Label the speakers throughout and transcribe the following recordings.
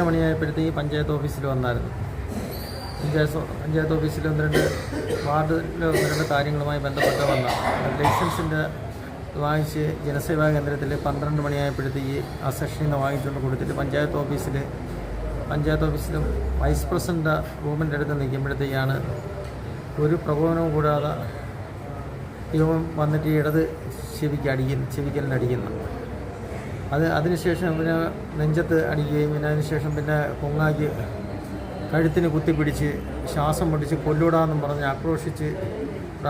Speaker 1: എട്ടര മണിയായപ്പോഴത്തേക്ക് പഞ്ചായത്ത് ഓഫീസിൽ വന്നായിരുന്നു. പഞ്ചായത്ത് പഞ്ചായത്ത് ഓഫീസിൽ ഒന്ന് രണ്ട് വാർഡിൽ ഒന്ന് രണ്ട് കാര്യങ്ങളുമായി ബന്ധപ്പെട്ട് വന്ന. ലൈസൻസിന്റെ വാങ്ങിച്ച് ജനസേവാ കേന്ദ്രത്തിൽ പന്ത്രണ്ട് മണിയായപ്പോഴത്തേക്ക് ആ സെക്ഷനിൽ നിന്ന് വാങ്ങിച്ചുകൊണ്ട് കൊടുത്തിട്ട് പഞ്ചായത്ത് ഓഫീസിൽ പഞ്ചായത്ത് ഓഫീസിലും വൈസ് പ്രസിഡന്റ് റൂമിന്റെ അടുത്ത് നിൽക്കുമ്പോഴത്തേക്കാണ് ഒരു പ്രകോപനവും കൂടാതെ ഇവൻ വന്നിട്ട് ഇടത് ചെവിക്ക് അടിക്കുന്നു ചെവിക്കലിന് അടിക്കുന്നു. അത് അതിനുശേഷം പിന്നെ നെഞ്ചത്ത് അടിക്കുകയും പിന്നെ അതിനുശേഷം പിന്നെ കൊങ്ങാക്കി കഴുത്തിന് കുത്തിപ്പിടിച്ച് ശ്വാസം മുട്ടിച്ച് കൊല്ലൂടാന്നും പറഞ്ഞ് ആക്രോശിച്ച്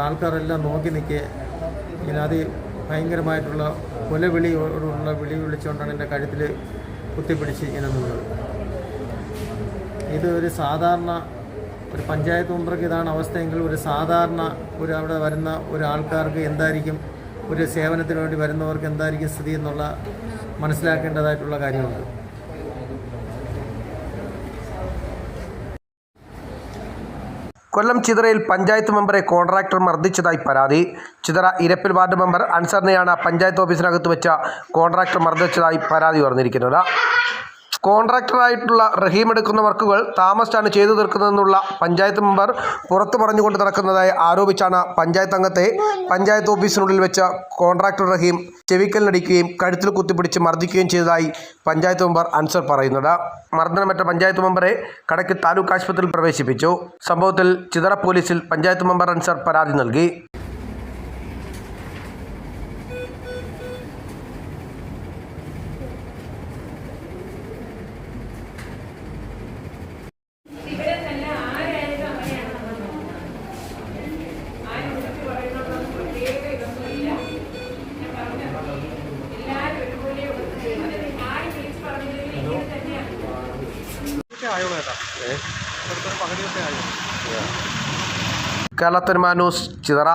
Speaker 1: ആൾക്കാരെല്ലാം നോക്കി നിൽക്കെ. ഇങ്ങനെ അത് ഭയങ്കരമായിട്ടുള്ള കൊലവിളിയോടുള്ള വിളി വിളിച്ചുകൊണ്ടാണ് എന്റെ കഴുത്തിൽ കുത്തിപ്പിടിച്ച് ഇങ്ങനെ നിന്നത്. ഇത് ഒരു സാധാരണ ഒരു പഞ്ചായത്ത് മെമ്പർക്ക് ഇതാണ് അവസ്ഥയെങ്കിൽ ഒരു സാധാരണ ഒരു അവിടെ വരുന്ന ഒരാൾക്കാർക്ക് എന്തായിരിക്കും ഒരു സേവനത്തിന് വേണ്ടി വരുന്നവർക്ക് എന്തായിരിക്കും സ്ഥിതി എന്നുള്ള മനസ്സിലാക്കേണ്ടതായിട്ടുള്ള കാര്യമുണ്ട്
Speaker 2: കൊല്ലം ചിതറയിൽ പഞ്ചായത്ത് മെമ്പറെ കോൺട്രാക്ടർ മർദ്ദിച്ചതായി പരാതി. ചിതറ ഇരപ്പിൽ വാർഡ് മെമ്പർ അൻസറിനെയാണ് പഞ്ചായത്ത് ഓഫീസിനകത്ത് വെച്ച കോൺട്രാക്ടർ മർദ്ദിച്ചതായി പരാതി ഉയർന്നിരിക്കുന്നത്. കോൺട്രാക്ടറായിട്ടുള്ള റഹീം എടുക്കുന്ന വർക്കുകൾ താമസിച്ചാണ് ചെയ്തു തീർക്കുന്നതെന്നുള്ള പഞ്ചായത്ത് മെമ്പർ പുറത്തു പറഞ്ഞുകൊണ്ട് നടക്കുന്നതായി ആരോപിച്ചാണ് പഞ്ചായത്ത് അംഗത്തെ പഞ്ചായത്ത് ഓഫീസിനുള്ളിൽ വെച്ച കോൺട്രാക്ടർ റഹീം ചെവിക്കലിനടിക്കുകയും കഴുത്തിൽ കുത്തിപ്പിടിച്ച് മർദ്ദിക്കുകയും ചെയ്തതായി പഞ്ചായത്ത് മെമ്പർ അൻസർ പറയുന്നത് മർദ്ദനമേറ്റ പഞ്ചായത്ത് മെമ്പറെ കടയ്ക്ക് താലൂക്ക് ആശുപത്രിയിൽ പ്രവേശിപ്പിച്ചു. സംഭവത്തിൽ ചിതറ പോലീസിൽ പഞ്ചായത്ത് മെമ്പർ അൻസർ പരാതി നൽകി. കേരള ന്യൂസ് ചിതറ